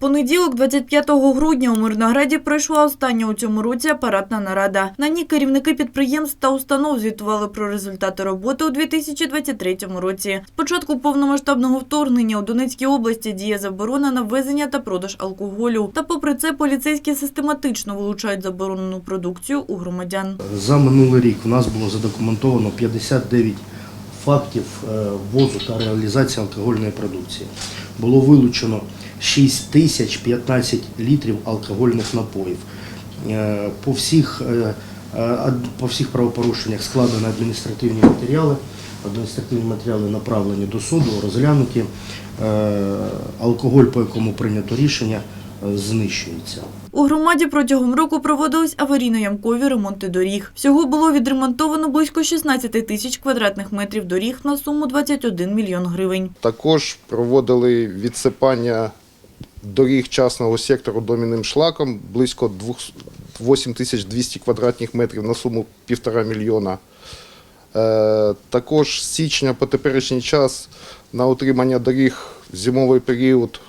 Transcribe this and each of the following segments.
Понеділок, 25 грудня, у Мирнограді пройшла остання у цьому році апаратна нарада. На ній керівники підприємств та установ звітували про результати роботи у 2023 році. З початку повномасштабного вторгнення у Донецькій області діє заборона на ввезення та продаж алкоголю. Та попри це поліцейські систематично вилучають заборонену продукцію у громадян. За минулий рік у нас було задокументовано 59 фактів е, ввозу та реалізації алкогольної продукції. Було вилучено 6 тисяч 15 літрів алкогольних напоїв. Е, По всіх, е, е, по всіх правопорушеннях складені адміністративні матеріали. Адміністративні матеріали направлені до суду, розглянуті. Алкоголь, по якому прийнято рішення, знищується. У громаді протягом року проводились аварійно-ямкові ремонти доріг. Всього було відремонтовано близько 16 тисяч квадратних метрів доріг на суму 21 мільйон гривень. Також проводили відсипання доріг частного сектору домінним шлаком близько 8200 квадратних метрів на суму 1,5 мільйона. Е, Також з січня по теперішній час на утримання доріг в зимовий період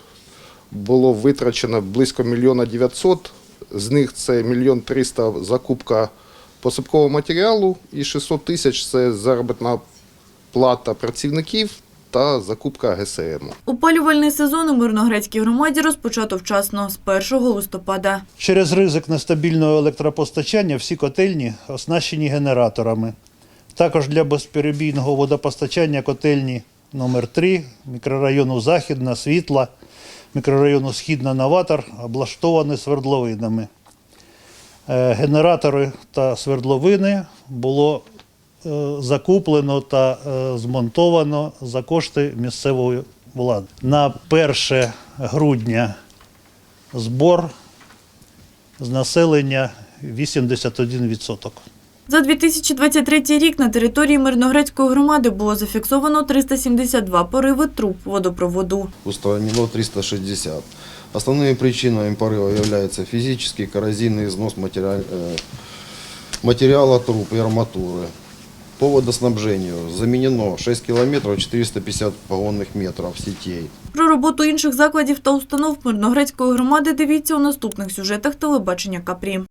було витрачено близько мільйона 900. З них це мільйон 300 закупка посипкового матеріалу і 600 тисяч це заробітна плата працівників та закупка ГСМ. Опалювальний сезон у Мирноградській громаді розпочато вчасно з 1 листопада. Через ризик нестабільного електропостачання всі котельні оснащені генераторами. Також для безперебійного водопостачання котельні номер 3 мікрорайону Західна, Світла, мікрорайону Східна Новатор облаштовані свердловинами. Е, Генератори та свердловини було закуплено та е, змонтовано за кошти місцевої влади. На 1 грудня збор з населення 81%. За 2023 рік на території Мирноградської громади було зафіксовано 372 пориви труб водопроводу. устранено 360. Основными причинами порыва являются физический коррозийный износ материал- э, материала труб и арматуры. По водоснабжению заменено 6 километров 450 погонных метров сетей. Про роботу інших закладів та установ Мирногрецької громади дивіться у наступних сюжетах телебачення Капрі.